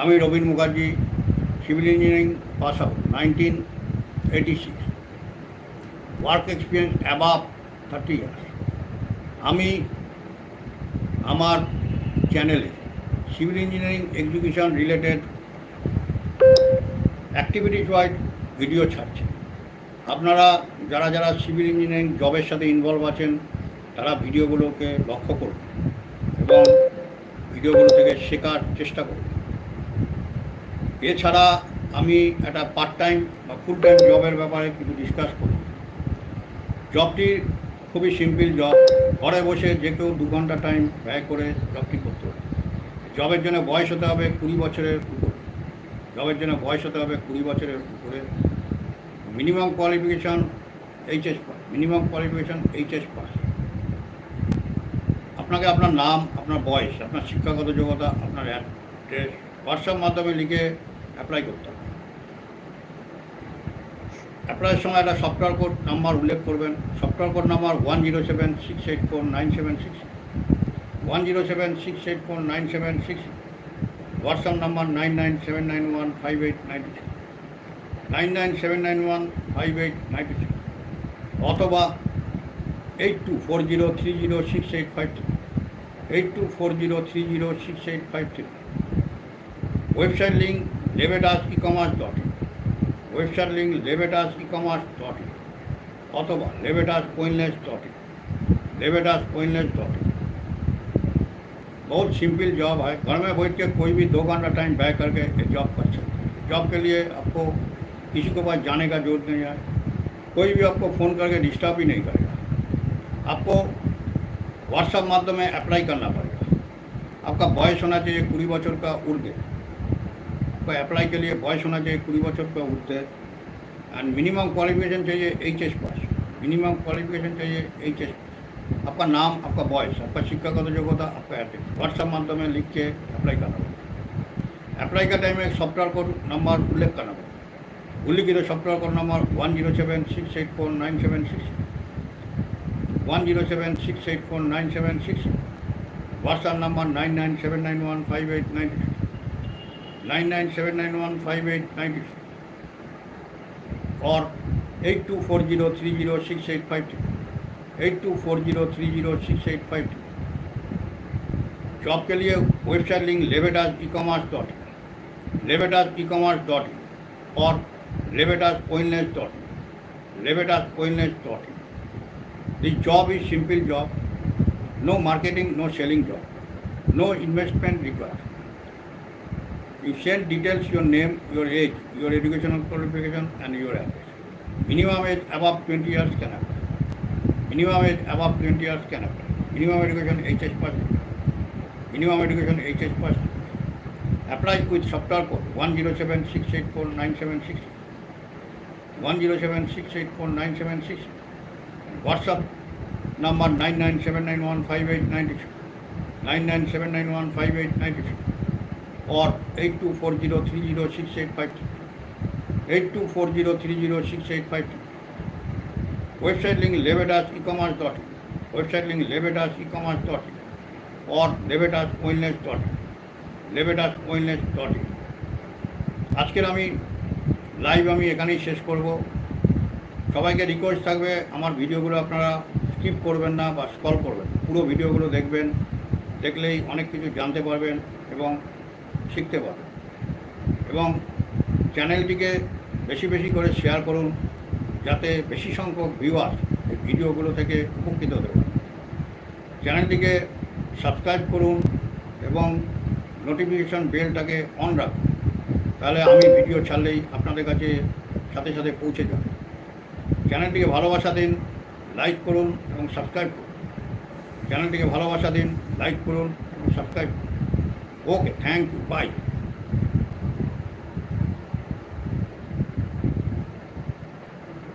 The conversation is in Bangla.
আমি Rabin Mukherjee civil engineering pass out nineteen eighty six work experience above thirty years আমি আমার চ্যানেলে civil engineering education related activities wise video ছাড়ছি। আপনারা যারা যারা সিভিল ইঞ্জিনিয়ারিং জবের সাথে ইনভলভ আছেন, তারা ভিডিওগুলোকে লক্ষ্য করুন এবং ভিডিওগুলো থেকে শেখার চেষ্টা করুন। এছাড়া আমি একটা পার্ট টাইম বা ফুল টাইম জবের ব্যাপারে কিছু ডিসকাস করি। জবটি খুবই সিম্পল জব ঘরে বসে যে কেউ দু ঘণ্টা টাইম ব্যয় করে জবটি করতে হবে জবের জন্য বয়স হতে হবে কুড়ি বছরের উপরে। জবের জন্য বয়স হতে হবে কুড়ি বছরের উপরে। Minimum qualification HS pass. Minimum qualification HS pass. আপনাকে আপনার নাম, আপনার বয়স, আপনার শিক্ষাগত যোগ্যতা, আপনার অ্যাড্রেস হোয়াটসঅ্যাপ মাধ্যমে লিখে অ্যাপ্লাই করতে হবে। অ্যাপ্লাইয়ের সময় একটা সফটওয়্যার কোড নাম্বার উল্লেখ করবেন। Software code number one zero seven six eight four nine seven six one zero seven six eight four nine seven six WhatsApp number nine nine seven nine one five eight six nine nine seven nine one five eight six অথবা eight two four zero three zero six eight five three eight two four zero three zero six eight five three website link Lebedas e commerce dot in website link Lebedas e commerce dot in অথবা লেবেডাস কোইনলেস डॉट इन लेवेडास कोइनलेस डॉट इन बहुत सिंपल जॉब है घर में बैठ के कोई भी दो घंटा टाइम व्यय करके ये जॉब कर सकते हैं जॉब के लिए आपको किसी के पास जाने का जरूरत नहीं है कोई भी आपको फ़ोन करके डिस्टर्ब ही नहीं करेगा आपको व्हाट्सएप माध्यम में अप्लाई करना पड़ेगा आपका बॉयस होना चाहिए कुड़ी बच्चों का उर्दे आपका अप्लाई के लिए बॉयस होना चाहिए कुड़ी बच्चों का उर्दे एंड मिनिमम क्वालिफिकेशन चाहिए H S pass minimum qualification चाहिए एच एस आपका नाम आपका बॉयस आपका शिक्षागत योग्यता आपका एड्रेस व्हाट्सएप माध्यम में लिख के अप्लाई करना पड़ेगा अप्लाई का टाइम में सॉफ्टवेयर कोड नंबर उल्लेख करना पड़ेगा उल्लिखित software code number one zero seven six eight four nine seven six one zero seven six eight four nine seven six WhatsApp number nine nine seven nine one Five eight nine nine nine seven nine one five eight nine और eight two four zero three zero six eight five three eight two four zero three zero six eight five three job के लिए website link Lebedas e commerce dot in Lebedas e commerce dot in और Lebedas Coinless dot in Lebedas Coinless dot in this job is simple job no marketing, no selling job, no investment required. You send details, your name, your age, your educational qualification, and your address. Minimum age above 20 years can apply. Minimum age above 20 years can apply. Minimum education HS pass. Minimum education HS pass. Apply with software code 107684976. 107684976. WhatsApp number 99791589 99791589 or 8240306853 8240306853 website link levedas e-commerce dot in website link levedas e-commerce dot in or levedas wellness dot levedas wellness আজকের আমি লাইভ আমি এখানেই শেষ করব সবাইকে রিকোয়েস্ট থাকবে আমার ভিডিওগুলো আপনারা স্কিপ করবেন না বা স্কল করবেন পুরো ভিডিওগুলো দেখবেন দেখলেই অনেক কিছু জানতে পারবেন এবং শিখতে পারবেন এবং চ্যানেলটিকে বেশি বেশি করে শেয়ার করুন, যাতে বেশি সংখ্যক ভিউয়ার এই ভিডিওগুলো থেকে উপকৃত হতে পারে চ্যানেলটিকে সাবস্ক্রাইব করুন এবং নোটিফিকেশান বেলটাকে অন রাখুন। তাহলে আমি ভিডিও ছাড়লেই আপনাদের কাছে সাথে সাথে পৌঁছে যাবে। চ্যানেলটিকে ভালোবাসা দিন লাইক করুন এবং সাবস্ক্রাইব করুন। চ্যানেলটিকে ভালোবাসা দিন লাইক করুন এবং সাবস্ক্রাইব করুন। Okay thank you bye